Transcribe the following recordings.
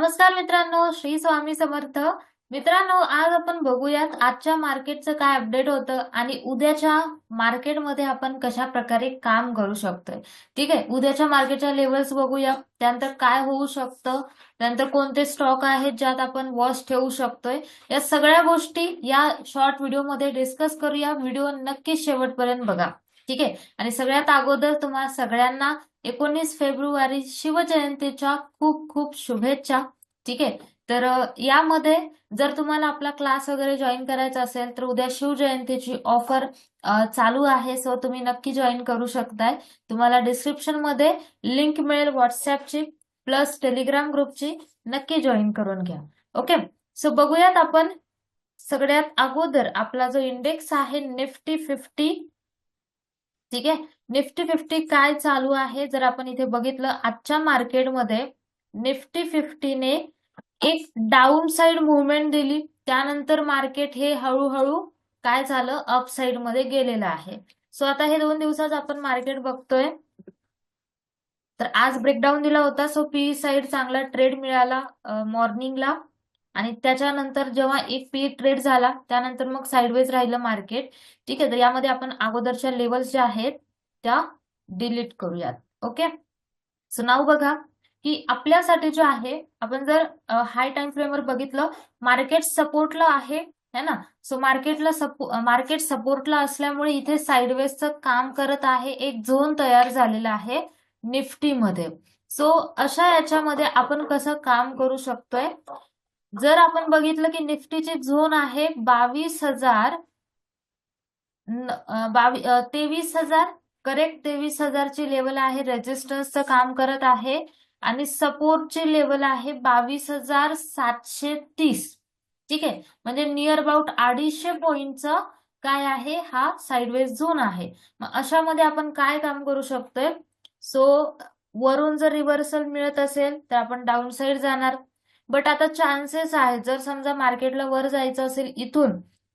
नमस्कार मित्रांनो श्री स्वामी समर्थ. मित्रांनो आज आपण बघूयात आजच्या मार्केटचं काय अपडेट होतं आणि उद्याच्या मार्केटमध्ये आपण कशा प्रकारे काम करू शकतोय. ठीक आहे? उद्याच्या मार्केटच्या लेवल्स बघूया. त्यानंतर काय होऊ शकतं? त्यानंतर कोणते स्टॉक आहेत ज्यात आपण वॉच ठेवू शकतोय? या सगळ्या गोष्टी या शॉर्ट व्हिडिओमध्ये डिस्कस करूया. व्हिडिओ नक्की शेवटपर्यंत बघा. ठीक आहे? आणि सगळ्यात अगोदर तुम्हाला सगळ्यांना एकोणीस फेब्रुवारी शिवजयंतीच्या खूप खूप शुभेच्छा. ठीक आहे? तर यामध्ये जर तुम्हाला आपला क्लास वगैरे जॉईन करायचा असेल तर उद्या शिवजयंतीची ऑफर चालू आहे. सो तुम्ही नक्की जॉईन करू शकताय. तुम्हाला डिस्क्रिप्शनमध्ये लिंक मिळेल व्हॉट्सअपची प्लस टेलिग्राम ग्रुपची नक्की जॉईन करून घ्या. ओके सो बघूयात आपण सगळ्यात अगोदर आपला जो इंडेक्स आहे निफ्टी फिफ्टी ठीक आहे? निफ्टी फिफ्टी काय चालू आहे? जर आपण इथे बघितलं आजच्या मार्केटमध्ये निफ्टी फिफ्टीने एक डाऊन साइड मुवमेंट दिली. त्यानंतर मार्केट हे हळूहळू काय झालं? अप साइडमध्ये गेलेलं आहे. सो आता हे दोन दिवसात आपण मार्केट बघतोय. तर आज ब्रेकडाऊन दिला होता. सो पी साइड चांगला ट्रेड मिळाला मॉर्निंगला आणि त्याच्यानंतर जेव्हा एक पी ट्रेड झाला त्यानंतर मग साइडवेज राहिलं मार्केट ठीक आहे? तर यामध्ये आपण अगोदरच्या लेवल्स ज्या आहेत त्या डिलीट करूयात. ओके सो नाव बघा की आपल्यासाठी जो आहे आपण जर हाय टाइम फ्रेमवर बघितलं मार्केट सपोर्टला आहे है ना? सो मार्केटला सपो मार्केट सपोर्टला असल्यामुळे इथे साइडवेजचं काम करत आहे एक झोन तयार झालेला आहे निफ्टीमध्ये. सो अशा याच्यामध्ये आपण कसं काम करू शकतोय? जर आपण बघितलं की निफ्टीची झोन आहे बावीस हजार बावी तेवीस हजार करेक्ट तेवीस हजारची लेवल आहे. रेजिस्टन्सचं काम करत आहे. आणि सपोर्टची लेवल आहे बावीस हजार सातशे तीस. ठीक आहे? म्हणजे नियर अबाउट अडीचशे पॉईंटचं काय आहे? हा साईडवेज झोन आहे. मग अशामध्ये आपण काय काम करू शकतोय? सो वरून जर रिव्हर्सल मिळत असेल तर आपण डाऊन साइड जाणार. बट आता चान्सेस आहेत. जर समजा मार्केटला वर जायचं असेल इथून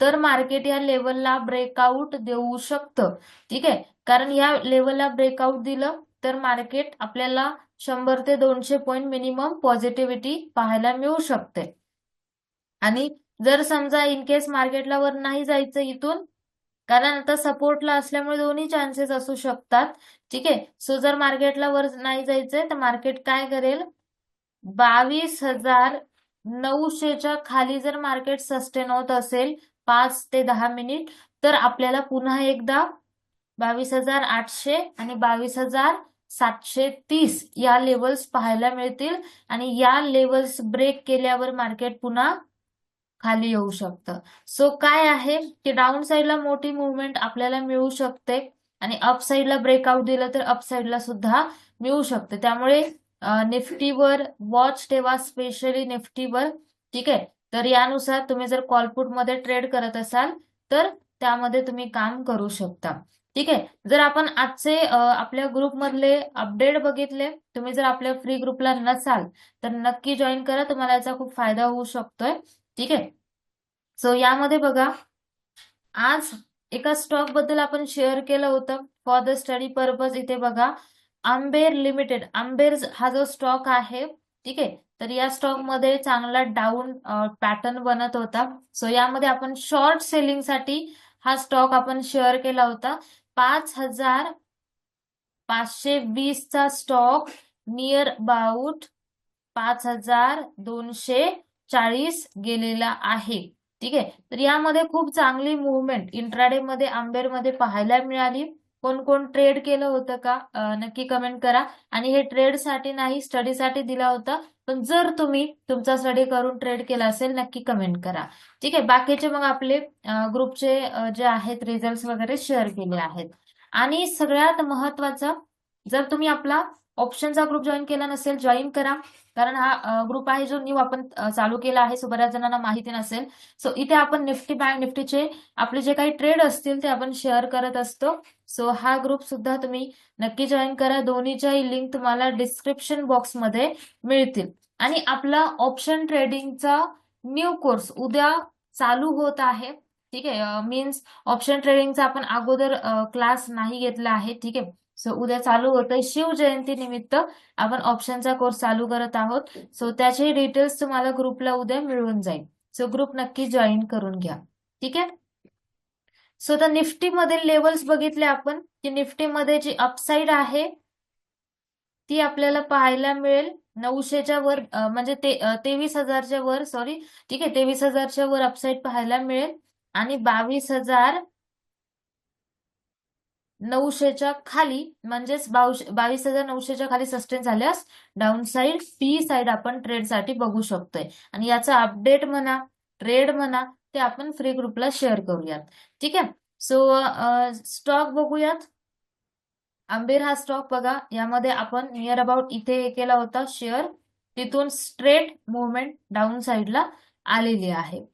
तर मार्केट या लेवलला ब्रेकआउट देऊ शकतं. ठीक आहे? कारण या लेवलला ब्रेकआउट दिलं तर मार्केट आपल्याला शंभर ते दोनशे पॉईंट मिनिमम पॉझिटिव्हिटी पाहायला मिळू शकते. आणि जर समजा इन केस मार्केटला वर नाही जायचं इथून कारण आता सपोर्टला असल्यामुळे दोन्ही चान्सेस असू शकतात. ठीक आहे? सो जर मार्केटला वर नाही जायचंय तर मार्केट काय करेल? बावीस हजार नऊशेच्या खाली जर मार्केट सस्टेन होत असेल पाच ते दहा मिनिट तर आपल्याला पुन्हा एकदा बावीस हजार आठशे आणि बावीस हजार सातशे तीस या लेवल्स पाहायला मिळतील आणि या लेवल्स ब्रेक केल्यावर मार्केट पुन्हा खाली येऊ शकतं. सो काय आहे? की डाऊन साईडला मोठी मुवमेंट आपल्याला मिळू शकते आणि अप साईडला ब्रेकआउट दिलं तर अप साईडला सुद्धा मिळू शकते. त्यामुळे निफ्टीवर वॉच ठेवा स्पेशली निफ्टीवर. ठीक आहे? तर यानुसार तुम्ही जर कॉलपुटमध्ये ट्रेड करत असाल तर त्यामध्ये तुम्ही काम करू शकता. ठीक आहे? जर आपण आजचे आपल्या ग्रुपमधले अपडेट बघितले तुम्ही जर आपल्या फ्री ग्रुपला नसाल तर नक्की जॉईन करा. तुम्हाला याचा खूप फायदा होऊ शकतोय. ठीक आहे? सो यामध्ये बघा आज एका स्टॉकबद्दल आपण शेअर केलं होतं. फॉर द स्टडी पर्पज इथे बघा आंबेर लिमिटेड आंबेर हा जो स्टॉक आहे ठीक आहे? तर या स्टॉकमध्ये चांगला डाऊन पॅटर्न बनत होता. सो यामध्ये आपण शॉर्ट सेलिंगसाठी हा स्टॉक आपण शेअर केला होता. पाच हजार पाचशे वीसचा स्टॉक नियर अबाउट पाच हजार दोनशे चाळीस गेलेला आहे. ठीक आहे? तर यामध्ये खूप चांगली मुवमेंट इंट्राडे मध्ये आंबेरमध्ये पाहायला मिळाली. कोण कोण ट्रेड केलं होतं का? नक्की कमेंट करा. आणि हे ट्रेडसाठी नाही स्टडीसाठी दिला होता. पण जर तुम्ही तुमचा स्टडी करून ट्रेड केला असेल नक्की कमेंट करा. ठीक आहे बाकीचे मग आपले ग्रुपचे जे आहेत रिझल्ट वगैरे शेअर केले आहेत. आणि सगळ्यात महत्वाचं जर तुम्ही आपला ऑप्शनचा ग्रुप जॉईन केला नसेल जॉईन करा. कारण हा ग्रुप आहे जो न्यू आपण चालू केला आहे सो बऱ्याच जणांना माहिती नसेल. सो इथे आपण निफ्टी बँक निफ्टीचे आपले जे काही ट्रेड असतील ते आपण शेअर करत असतो. सो हा ग्रुप सुद्धा तुम्ही नक्की जॉईन करा. दोन्हीच्याही लिंक तुम्हाला डिस्क्रिप्शन बॉक्समध्ये मिळतील. आणि आपला ऑप्शन ट्रेडिंगचा न्यू कोर्स उद्या चालू होत आहे. ठीक आहे मीन्स ऑप्शन ट्रेडिंगचा आपण अगोदर क्लास नाही घेतला आहे. ठीक आहे. सो उद्या चालू होतंय शिवजयंती निमित्त. आपण ऑप्शनचा कोर्स चालू करत आहोत. सो त्याचे डिटेल्स तुम्हाला ग्रुपला उद्या मिळून जाईल. सो ग्रुप नक्की जॉईन करून घ्या. ठीक आहे? सो आता निफ्टी मधील लेवल्स बघितले आपण. की निफ्टी मध्ये जी अपसाईड आहे ती आपल्याला पाहायला मिळेल. नऊशेच्या वर म्हणजे ते तेवीस हजारच्या वर सॉरी ठीक आहे? तेवीस हजारच्या वर अपसाईड पाहायला मिळेल. आणि बावीस हजार नऊशेच्या खाली म्हणजेच बावीस हजार नऊशेच्या खाली सस्टेन झाल्यास डाऊन साईड फी साईड आपण ट्रेडसाठी बघू शकतोय. आणि याचा अपडेट म्हणा ट्रेड म्हणा ते आपण फ्री ग्रुपला शेअर करूयात. ठीक आहे? सो स्टॉक बघूयात. आंबेर हा स्टॉक बघा. यामध्ये आपण नियर अबाउट इथे हे केला होता शेअर तिथून स्ट्रेट मुवमेंट डाऊन साईडला आलेली आहे.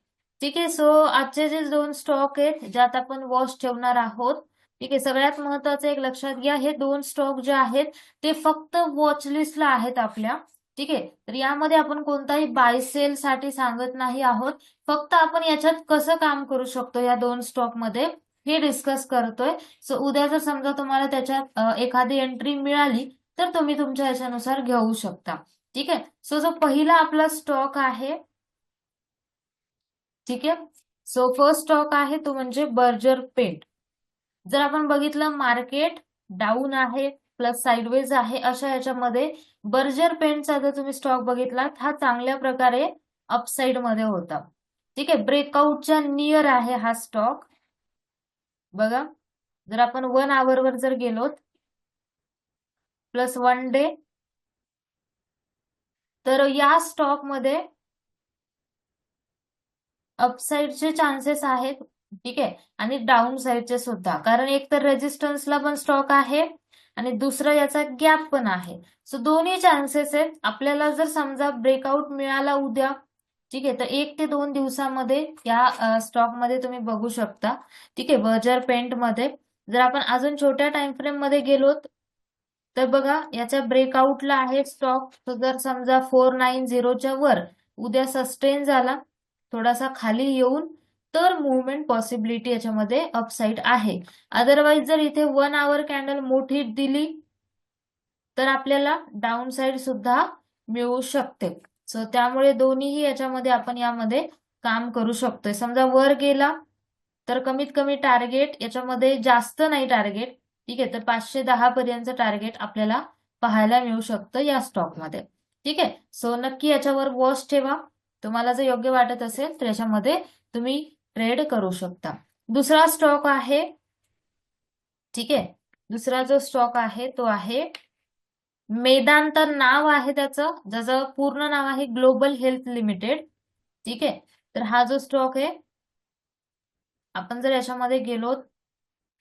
ठीक आहे? सो आजचे जे दोन स्टॉक आहेत ज्यात आपण वॉश ठेवणार आहोत ठीक आहे सगळ्यात महत्वाचं एक लक्षात घ्या हे दोन स्टॉक जे आहेत ते फक्त वॉचलिस्टला आहेत आपल्या. ठीक आहे तर यामध्ये आपण कोणताही बाय सेल साठी सांगत नाही आहोत. फक्त आपण याच्यात कसं काम करू शकतो या दोन स्टॉकमध्ये हे डिस्कस करतोय. सो उद्या जर समजा तुम्हाला त्याच्यात एखादी एंट्री मिळाली तर तुम्ही तुमच्या याच्यानुसार घेऊ शकता. ठीक आहे सो जो पहिला आपला स्टॉक आहे ठीक आहे सो फर्स्ट स्टॉक आहे तो म्हणजे बर्जर पेंट जर आपण बघितलं मार्केट डाऊन आहे प्लस साईडवेज आहे अशा याच्यामध्ये बर्जर पेंटचा जर तुम्ही स्टॉक बघितलात हा चांगल्या प्रकारे अपसाईडमध्ये होता. ठीक आहे ब्रेकआउटच्या नियर आहे हा स्टॉक बघा जर आपण वन वर जर गेलोत प्लस वन डे तर या स्टॉकमध्ये अपसाईडचे चान्सेस आहेत ठीक आहे? आणि डाऊन साईडचे सुद्धा. कारण एक तर रेजिस्टन्सला पण स्टॉक आहे आणि दुसरं याचा गॅप पण आहे. सो दोन्ही चान्सेस आहेत. आपल्याला जर समजा ब्रेकआउट मिळाला उद्या ठीक आहे? तर एक ते दोन दिवसामध्ये या स्टॉकमध्ये तुम्ही बघू शकता. ठीक आहे? बर्जर पेंटमध्ये. जर आपण अजून छोट्या टाइम फ्रेममध्ये गेलोत तर बघा याच्या ब्रेकआउटला आहे स्टॉक जर समजा फोर नाईन झिरोच्या वर उद्या सस्टेन झाला थोडासा खाली येऊन तर मुवमेंट पॉसिबिलिटी याच्यामध्ये अपसाईड आहे. अदरवाईज जर इथे वन आवर कॅन्डल मोठी दिली तर आपल्याला डाऊन साईड सुद्धा मिळू शकते. सो त्यामुळे दोन्हीही याच्यामध्ये आपण यामध्ये काम करू शकतोय. समजा वर गेला तर कमीत कमी टार्गेट याच्यामध्ये जास्त नाही टार्गेट ठीक आहे तर पाचशे दहा पर्यंत टार्गेट आपल्याला पाहायला मिळू शकतं या स्टॉकमध्ये ठीक आहे? सो नक्की याच्यावर वॉच ठेवा. तुम्हाला जर योग्य वाटत असेल तर याच्यामध्ये तुम्ही ट्रेड करू शकता. दुसरा स्टॉक आहे. ठीक आहे? दुसरा जो स्टॉक आहे तो आहे मेदांत नाव आहे त्याचं. ज्याचं पूर्ण नाव आहे ग्लोबल हेल्थ लिमिटेड ठीक आहे? तर हा जो स्टॉक आहे आपण जर याच्यामध्ये गेलो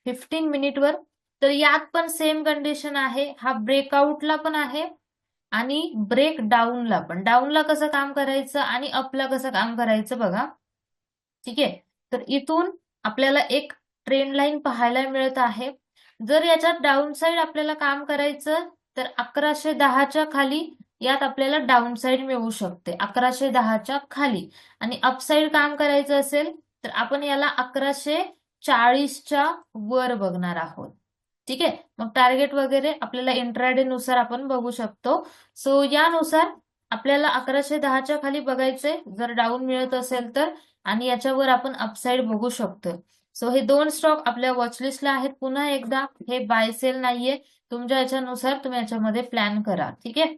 फिफ्टीन मिनिटवर तर यात पण सेम कंडिशन आहे. हा ब्रेकआउटला पण आहे आणि ब्रेक डाऊनला पण. डाऊनला कसं काम करायचं आणि अपला कसं काम करायचं बघा. ठीक आहे? तर इथून आपल्याला एक ट्रेंड लाईन पाहायला मिळत आहे. जर याच्यात डाऊन साईड आपल्याला काम करायचं तर अकराशे दहाच्या खाली यात आपल्याला डाऊन साईड मिळू शकते. अकराशे दहाच्या खाली. आणि अपसाईड काम करायचं असेल तर आपण याला अकराशे चाळीसच्या वर बघणार आहोत. ठीक आहे? मग टार्गेट वगैरे आपल्याला इंट्राडे नुसार आपण बघू शकतो. सो यानुसार आपल्याला अकराशे दहाच्या खाली बघायचंय. जर डाऊन मिळत असेल तर आणि याच्यावर आपण अपसाईड बघू शकतो सो हे दोन स्टॉक आपल्या वॉचलिस्टला आहेत. पुन्हा एकदा हे बाय सेल नाहीये. तुमच्या याच्यानुसार तुम्ही याच्यामध्ये प्लॅन करा. ठीक आहे?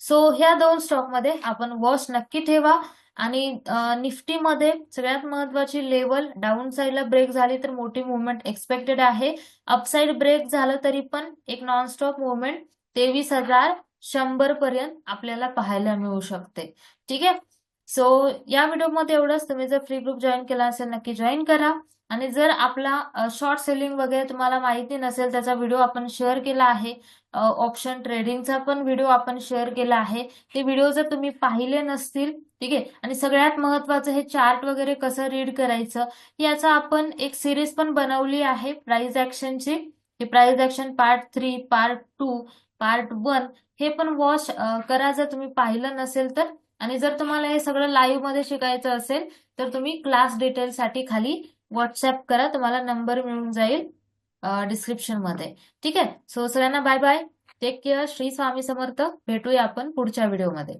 सो ह्या दोन स्टॉकमध्ये आपण वॉच नक्की ठेवा. आणि निफ्टीमध्ये सगळ्यात महत्वाची लेवल डाऊन साईडला ब्रेक झाली तर मोठी मुवमेंट एक्सपेक्टेड आहे. अपसाईड ब्रेक झालं तरी पण एक नॉन स्टॉप मुवमेंट तेवीस हजार शंभर पर्यंत आपल्याला पाहायला मिळू शकते. ठीक आहे? सो या व्हिडिओमध्ये एवढंच. तुम्ही जर फ्री ग्रुप जॉईन केला असेल नक्की जॉईन करा. आणि जर आपला शॉर्ट सेलिंग वगैरे तुम्हाला माहिती नसेल त्याचा व्हिडिओ आपण शेअर केला आहे. ऑप्शन ट्रेडिंगचा पण व्हिडिओ आपण शेअर केला आहे. ते व्हिडिओ जर तुम्ही पाहिले नसतील ठीक आहे? आणि सगळ्यात महत्वाचं हे चार्ट वगैरे कसं रीड करायचं याचा आपण एक सिरीज पण बनवली आहे प्राइस ऍक्शनची हे price action part three part two part one हे पण वॉच करा जर तुम्ही पाहिलं नसेल तर. आणि जर तुम्हाला हे सगळं लाईव्हमध्ये शिकायचं असेल तर तुम्ही क्लास डिटेलसाठी खाली व्हॉट्सअप करा. तुम्हाला नंबर मिळून जाईल डिस्क्रिप्शनमध्ये. ठीक आहे? सो सगळ्यांना bye bye take care Shri Swami Samarth. भेटूया आपण पुढच्या व्हिडिओमध्ये